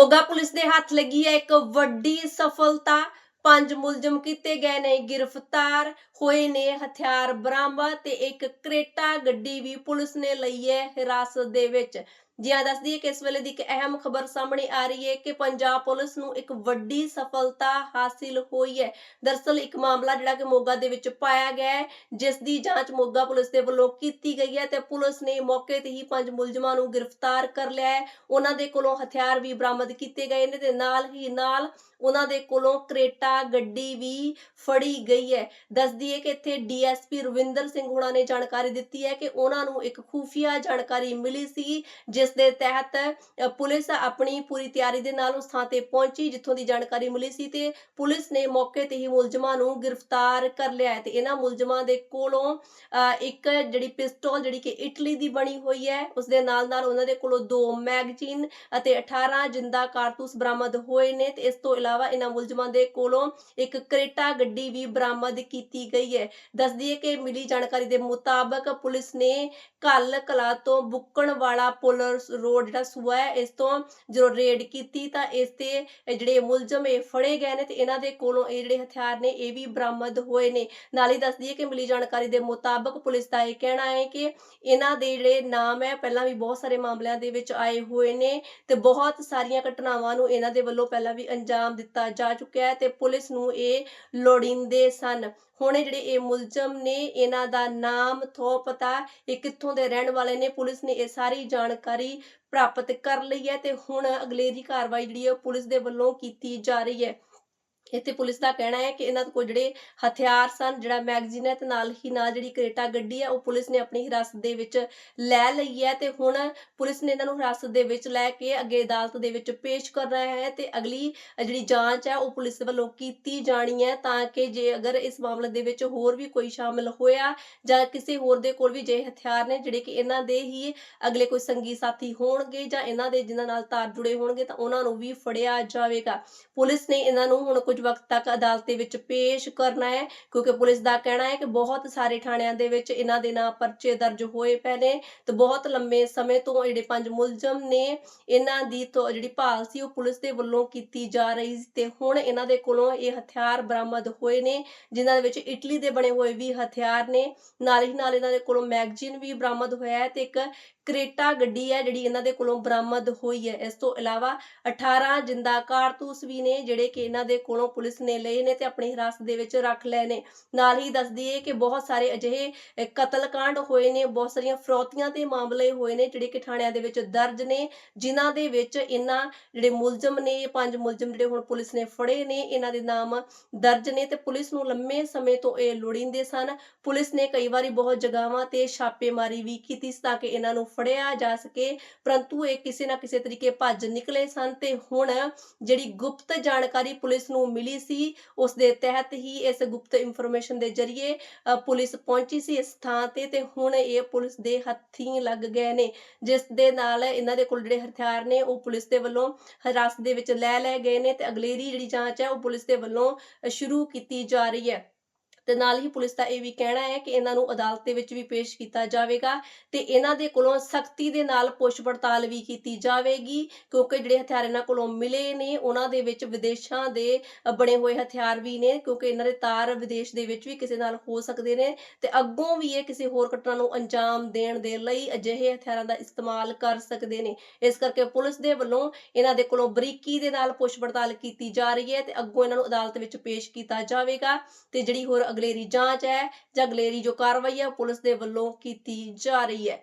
Moga police ਦੇ ਹੱਥ ਲੱਗੀ ਹੈ ਇੱਕ ਵੱਡੀ ਸਫਲਤਾ। ਪੰਜ ਮੁਲਜ਼ਮ ਕੀਤੇ ਗਏ ਨੇ ਗ੍ਰਿਫਤਾਰ, ਹੋਏ ਨੇ ਹਥਿਆਰ ਬਰਾਮਦ ਤੇ ਇੱਕ ਕਰੇਟਾ ਗੱਡੀ ਵੀ ਪੁਲਿਸ ਨੇ ਲਈ ਹੈ ਹਿਰਾਸਤ ਦੇ ਵਿੱਚ। ਜੀ ਆ ਦੱਸਦੀ ਹੈ ਕਿ ਇਸ ਵੇਲੇ ਦੀ ਇੱਕ ਅਹਿਮ ਖਬਰ ਸਾਹਮਣੇ ਆ ਰਹੀ ਹੈ ਕਿ ਪੰਜਾਬ ਪੁਲਿਸ ਨੂੰ ਇੱਕ ਵੱਡੀ ਸਫਲਤਾ ਹਾਸਿਲ ਹੋਈ ਹੈ। ਦਰਸਲ ਇੱਕ ਮਾਮਲਾ ਜਿਹੜਾ ਕਿ ਮੋਗਾ ਦੇ ਵਿੱਚ ਪਾਇਆ ਗਿਆ ਹੈ, ਜਿਸ ਦੀ ਜਾਂਚ ਮੋਗਾ ਪੁਲਿਸ ਦੇ ਵੱਲੋਂ ਕੀਤੀ ਗਈ ਹੈ ਤੇ ਪੁਲਿਸ ਨੇ ਮੌਕੇ ਤੇ ਹੀ ਪੰਜ ਮੁਲਜ਼ਮਾਂ ਨੂੰ ਗ੍ਰਿਫਤਾਰ ਕਰ ਲਿਆ ਹੈ। ਉਹਨਾਂ ਦੇ ਕੋਲੋਂ ਹਥਿਆਰ ਵੀ ਬਰਾਮਦ ਕੀਤੇ ਗਏ ਨੇ ਤੇ ਨਾਲ ਹੀ ਨਾਲ ਉਹਨਾਂ ਦੇ ਕੋਲੋਂ ਕਰੇਟਾ ਗੱਡੀ ਵੀ ਫੜੀ ਗਈ ਹੈ। ਦੱਸਦੀ ਹੈ ਕਿ ਇੱਥੇ ਡੀਐਸਪੀ ਰਵਿੰਦਰ ਸਿੰਘ ਹੋਣਾ ਨੇ ਜਾਣਕਾਰੀ ਦਿੱਤੀ ਹੈ ਕਿ ਉਹਨਾਂ ਨੂੰ ਇੱਕ ਖੂਫੀਆ ਜਾਣਕਾਰੀ ਮਿਲੀ ਸੀ, ਜਿਸ ਦੇ ਤਹਿਤ ਪੁਲਿਸ ਆਪਣੀ ਪੂਰੀ ਤਿਆਰੀ ਦੇ ਨਾਲ ਉਸ ਥਾਂ ਤੇ ਪਹੁੰਚੀ, ਜਿੱਥੋਂ ਦੀ ਜਾਣਕਾਰੀ ਮਿਲੀ ਸੀ ਤੇ ਪੁਲਿਸ ਨੇ ਮੌਕੇ ਤੇ ਹੀ ਮੁਲਜ਼ਮਾਂ ਨੂੰ ਗ੍ਰਿਫਤਾਰ ਕਰ ਲਿਆ ਹੈ ਤੇ ਇਹਨਾਂ ਮੁਲਜ਼ਮਾਂ ਦੇ ਕੋਲੋਂ ਇੱਕ ਜਿਹੜੀ ਪਿਸਟਲ ਜਿਹੜੀ ਕਿ ਇਟਲੀ ਦੀ ਬਣੀ ਹੋਈ ਹੈ, ਉਸ ਦੇ ਨਾਲ ਨਾਲ ਉਹਨਾਂ ਦੇ ਕੋਲੋਂ ਦੋ ਮੈਗਜ਼ੀਨ ਅਤੇ 18 ਜਿੰਦਾ ਕਾਰਤੂਸ ਬਰਾਮਦ ਹੋਏ ਨੇ ਤੇ ਇਸ ਤੋਂ ਇਲਾਵਾ ਇਹਨਾਂ ਮੁਲਜ਼ਮਾਂ ਦੇ ਕੋਲੋਂ ਇੱਕ ਕਰੇਟਾ ਗੱਡੀ ਵੀ ਬਰਾਮਦ ਕੀਤੀ ਗਈ ਹੈ। ਦੱਸਦੀ ਹੈ ਕਿ ਮਿਲੀ ਜਾਣਕਾਰੀ ਦੇ ਮੁਤਾਬਕ ਪੁਲਿਸ ਨੇ ਕੱਲ ਕਲਾ ਤੋਂ ਬੁੱਕਣ ਵਾਲਾ ਪੁਲ ਰੋਡ ਜਿਹੜਾ ਸੂਆ ਹੈ, ਇਸ ਤੋਂ ਜਦੋਂ ਰੇਡ ਕੀਤੀ ਤਾਂ ਇਸ ਤੇ ਜਿਹੜੇ ਮੁਲਜ਼ਮ ਇਹ ਫੜੇ ਗਏ ਨੇ ਤੇ ਇਹਨਾਂ ਦੇ ਕੋਲੋਂ ਇਹ ਜਿਹੜੇ ਹਥਿਆਰ ਨੇ ਇਹ ਵੀ ਬਰਾਮਦ ਹੋਏ ਨੇ। ਨਾਲ ਹੀ ਦੱਸਦੀ ਹੈ ਕਿ ਮਿਲੀ ਜਾਣਕਾਰੀ ਦੇ ਮੁਤਾਬਕ ਪੁਲਿਸ ਦਾ ਇਹ ਕਹਿਣਾ ਹੈ ਕਿ ਇਹਨਾਂ ਦੇ ਜਿਹੜੇ ਨਾਮ ਹੈ, ਪਹਿਲਾਂ ਵੀ ਬਹੁਤ ਸਾਰੇ ਮਾਮਲਿਆਂ ਦੇ ਵਿੱਚ ਆਏ ਹੋਏ ਨੇ ਤੇ ਬਹੁਤ ਸਾਰੀਆਂ ਘਟਨਾਵਾਂ ਨੂੰ ਇਹਨਾਂ ਦੇ ਵੱਲੋਂ ਪਹਿਲਾਂ ਵੀ ਅੰਜਾਮ ਦਿੱਤਾ ਜਾ ਚੁੱਕਿਆ ਹੈ ਤੇ ਪੁਲਿਸ ਨੂੰ ਇਹ ਲੋੜੀਂਦੇ ਸਨ। ਹੁਣ ਇਹ ਜਿਹੜੇ ਇਹ ਮੁਲਜ਼ਮ ਨੇ, ਇਹਨਾਂ ਦਾ ਨਾਮ, ਥੋ ਪਤਾ ਇਹ ਕਿੱਥੋਂ ਦੇ ਰਹਿਣ ਵਾਲੇ ਨੇ, ਪੁਲਿਸ ਨੇ ਇਹ ਸਾਰੀ ਜਾਣਕਾਰੀ ਪ੍ਰਾਪਤ ਕਰ ਲਈ ਹੈ ਤੇ ਹੁਣ ਅਗਲੇਰੀ ਕਾਰਵਾਈ ਜਿਹੜੀ ਹੈ ਪੁਲਿਸ ਦੇ ਵੱਲੋਂ ਕੀਤੀ ਜਾ ਰਹੀ ਹੈ। ਇੱਥੇ ਪੁਲਿਸ ਦਾ ਕਹਿਣਾ ਹੈ ਕਿ ਇਹਨਾਂ ਕੋਲ ਜਿਹੜੇ ਹਥਿਆਰ ਸਨ, ਜਿਹੜਾ ਮੈਗਜ਼ੀਨ ਹੈ ਤੇ ਨਾਲ ਹੀ ਨਾਲ ਜਿਹੜੀ ਕਰੇਟਾ ਗੱਡੀ ਹੈ, ਉਹ ਪੁਲਿਸ ਨੇ ਆਪਣੀ ਹਿਰਾਸਤ ਦੇ ਵਿੱਚ ਲੈ ਲਈ ਹੈ ਤੇ ਹੁਣ ਪੁਲਿਸ ਨੇ ਇਹਨਾਂ ਨੂੰ ਹਿਰਾਸਤ ਦੇ ਵਿੱਚ ਲੈ ਕੇ ਅੱਗੇ ਅਦਾਲਤ ਦੇ ਵਿੱਚ ਪੇਸ਼ ਕਰਨਾ ਹੈ ਤੇ ਅਗਲੀ ਜਿਹੜੀ ਜਾਂਚ ਹੈ, ਉਹ ਪੁਲਿਸ ਵੱਲੋਂ ਕੀਤੀ ਜਾਣੀ ਹੈ ਤਾਂ ਕਿ ਜੇ ਅਗਰ ਇਸ ਮਾਮਲੇ ਦੇ ਵਿੱਚ ਹੋਰ ਵੀ ਕੋਈ ਸ਼ਾਮਲ ਹੋਇਆ ਜਾਂ ਕਿਸੇ ਹੋਰ ਦੇ ਕੋਲ ਵੀ ਜੇ ਹਥਿਆਰ ਨੇ ਜਿਹੜੇ ਕਿ ਇਹਨਾਂ ਦੇ ਹੀ ਅਗਲੇ ਕੋਈ ਸੰਗੀ ਸਾਥੀ ਹੋਣਗੇ ਜਾਂ ਇਹਨਾਂ ਦੇ ਜਿਨ੍ਹਾਂ ਨਾਲ ਤਾਰ ਜੁੜੇ ਹੋਣਗੇ ਤਾਂ ਉਹਨਾਂ ਨੂੰ ਵੀ ਫੜਿਆ ਜਾਵੇਗਾ। ਪੁਲਿਸ ਨੇ ਇਹਨਾਂ ਨੂੰ ਹੁਣ ਕੁਝ ਵਕਤ ਤੱਕ ਅਦਾਲਤ ਦੇ ਵਿੱਚ ਪੇਸ਼ ਕਰਨਾ ਹੈ, ਕਿਉਂਕਿ ਪੁਲਿਸ ਦਾ ਕਹਿਣਾ ਹੈ ਕਿ ਬਹੁਤ ਸਾਰੇ ਥਾਣਿਆਂ ਦੇ ਵਿੱਚ ਇਹਨਾਂ ਦੇ ਨਾਂ ਪਰਚੇ ਦਰਜ ਹੋਏ ਪਏ ਨੇ ਤੇ ਬਹੁਤ ਲੰਮੇ ਸਮੇਂ ਤੋਂ ਜਿਹੜੇ ਪੰਜ ਮੁਲਜ਼ਮ ਨੇ ਇਹਨਾਂ ਦੀ ਜਿਹੜੀ ਭਾਲ ਸੀ ਉਹ ਪੁਲਿਸ ਦੇ ਵੱਲੋਂ ਕੀਤੀ ਜਾ ਰਹੀ ਸੀ ਤੇ ਹੁਣ ਇਹਨਾਂ ਦੇ ਕੋਲੋਂ ਇਹ ਹਥਿਆਰ ਬਰਾਮਦ ਹੋਏ ਨੇ, ਜਿਨ੍ਹਾਂ ਦੇ ਵਿੱਚ ਇਟਲੀ ਦੇ ਬਣੇ ਹੋਏ ਵੀ ਹਥਿਆਰ ਨੇ। ਨਾਲ ਹੀ ਨਾਲ ਇਹਨਾਂ ਦੇ ਕੋਲੋਂ ਮੈਗਜ਼ੀਨ ਵੀ ਬਰਾਮਦ ਹੋਇਆ ਹੈ ਤੇ ਇੱਕ ਕਰੇਟਾ ਗੱਡੀ ਹੈ ਜਿਹੜੀ ਇਹਨਾਂ ਦੇ ਕੋਲੋਂ ਬਰਾਮਦ ਹੋਈ ਹੈ। ਇਸ ਤੋਂ ਇਲਾਵਾ 18 ਜਿੰਦਾ ਕਾਰਤੂਸ ਵੀ ਨੇ ਜਿਹੜੇ ਕਿ ਇਹਨਾਂ ਦੇ ਕੋਲ ਪੁਲਿਸ ਨੇ ਲਏ ਨੇ ਤੇ ਆਪਣੀ ਹਿਰਾਸਤ ਦੇ ਵਿੱਚ ਰੱਖ ਲਏ ਨੇ। ਨਾਲ ਹੀ ਦੱਸਦੀ ਹੈ ਕਿ ਬਹੁਤ ਸਾਰੇ ਅਜਿਹੇ ਕਤਲकांड ਹੋਏ ਨੇ, ਬਹੁਤ ਸਾਰੀਆਂ ਫਰੌਤੀਆਂ ਤੇ ਮਾਮਲੇ ਹੋਏ ਨੇ ਜਿਹੜੇ ਕਿ ਥਾਣਿਆਂ ਦੇ ਵਿੱਚ ਦਰਜ ਨੇ, ਜਿਨ੍ਹਾਂ ਦੇ ਵਿੱਚ ਇਹਨਾਂ ਜਿਹੜੇ ਮੁਲਜ਼ਮ ਨੇ ਪੰਜ ਮੁਲਜ਼ਮ ਜਿਹੜੇ ਹੁਣ ਪੁਲਿਸ ਨੇ ਫੜੇ ਨੇ ਇਹਨਾਂ ਦੇ ਨਾਮ ਦਰਜ ਨੇ ਤੇ ਪੁਲਿਸ ਨੂੰ ਲੰਮੇ ਸਮੇਂ ਤੋਂ ਇਹ ਲੋੜੀਂਦੇ ਸਨ। ਪੁਲਿਸ ਨੇ ਕਈ ਵਾਰੀ ਬਹੁਤ ਜਗ੍ਹਾਵਾਂ ਤੇ ਛਾਪੇਮਾਰੀ ਵੀ ਕੀਤੀ ਤਾਂ ਕਿ ਇਹਨਾਂ ਨੂੰ ਫੜਿਆ ਜਾ ਸਕੇ, ਪਰੰਤੂ ਇਹ ਕਿਸੇ ਨਾ ਕਿਸੇ ਤਰੀਕੇ ਭੱਜ ਨਿਕਲੇ ਸਨ ਤੇ ਹੁਣ ਜਿਹੜੀ ਗੁਪਤ ਜਾਣਕਾਰੀ ਪੁਲਿਸ ਨੂੰ ਮਿਲੀ ਸੀ, ਉਸ ਦੇ ਤਹਿਤ ਹੀ ਇਸ ਗੁਪਤ ਇਨਫੋਰਮੇਸ਼ਨ ਦੇ ਜ਼ਰੀਏ ਪੁਲਿਸ ਪਹੁੰਚੀ ਸੀ ਇਸ ਥਾਂ ਤੇ ਤੇ ਹੁਣ ਇਹ ਪੁਲਿਸ ਦੇ ਹੱਥੀਂ ਲੱਗ ਗਏ ਨੇ। ਜਿਸ ਦੇ ਨਾਲ ਇਹਨਾਂ ਦੇ ਕੋਲ ਜਿਹੜੇ ਹਥਿਆਰ ਨੇ, ਉਹ ਪੁਲਿਸ ਦੇ ਵੱਲੋਂ ਹਿਰਾਸਤ ਦੇ ਵਿੱਚ ਲੈ ਲਏ ਗਏ ਨੇ ਤੇ ਅਗਲੇਰੀ ਜਿਹੜੀ ਜਾਂਚ ਹੈ ਉਹ ਪੁਲਿਸ ਦੇ ਵੱਲੋਂ ਸ਼ੁਰੂ ਕੀਤੀ ਜਾ ਰਹੀ ਹੈ। ਤੇ ਨਾਲ ਹੀ ਪੁਲਿਸ ਦਾ ਇਹ ਵੀ ਕਹਿਣਾ ਹੈ ਕਿ ਇਹਨਾਂ ਨੂੰ ਅਦਾਲਤ ਦੇ ਵਿੱਚ ਵੀ ਪੇਸ਼ ਕੀਤਾ ਜਾਵੇਗਾ ਤੇ ਇਹਨਾਂ ਦੇ ਕੋਲੋਂ ਸਖਤੀ ਦੇ ਨਾਲ ਪੁੱਛ ਪੜਤਾਲ ਵੀ ਕੀਤੀ ਜਾਵੇਗੀ, ਕਿਉਂਕਿ ਜਿਹੜੇ ਹਥਿਆਰ ਇਹਨਾਂ ਕੋਲੋਂ ਮਿਲੇ ਨੇ, ਉਹਨਾਂ ਦੇ ਵਿੱਚ ਵਿਦੇਸ਼ਾਂ ਦੇ ਬਣੇ ਹੋਏ ਹਥਿਆਰ ਵੀ ਨੇ, ਕਿਉਂਕਿ ਇਹਨਾਂ ਦੇ ਤਾਰ ਵਿਦੇਸ਼ ਦੇ ਵਿੱਚ ਵੀ ਕਿਸੇ ਨਾਲ ਹੋ ਸਕਦੇ ਨੇ ਤੇ ਅੱਗੋਂ ਵੀ ਇਹ ਕਿਸੇ ਹੋਰ ਘਟਨਾ ਨੂੰ ਅੰਜਾਮ ਦੇਣ ਦੇ ਲਈ ਅਜਿਹੇ ਹਥਿਆਰਾਂ ਦਾ ਇਸਤੇਮਾਲ ਕਰ ਸਕਦੇ ਨੇ। ਇਸ ਕਰਕੇ ਪੁਲਿਸ ਦੇ ਵੱਲੋਂ ਇਹਨਾਂ ਦੇ ਕੋਲੋਂ ਬਰੀਕੀ ਦੇ ਨਾਲ ਪੁੱਛ ਪੜਤਾਲ ਕੀਤੀ ਜਾ ਰਹੀ ਹੈ ਤੇ ਅੱਗੋਂ ਇਹਨਾਂ ਨੂੰ ਅਦਾਲਤ ਵਿੱਚ ਪੇਸ਼ ਕੀਤਾ ਜਾਵੇਗਾ ਤੇ ਜਿਹੜੀ ਹੋਰ ਅਗਲੇਰੀ ਜਾਂਚ ਹੈ ਜਾਂ ਅਗਲੇਰੀ ਜੋ ਕਾਰਵਾਈ ਹੈ ਉਹ ਪੁਲਿਸ ਦੇ ਵੱਲੋਂ ਕੀਤੀ ਜਾ ਰਹੀ ਹੈ।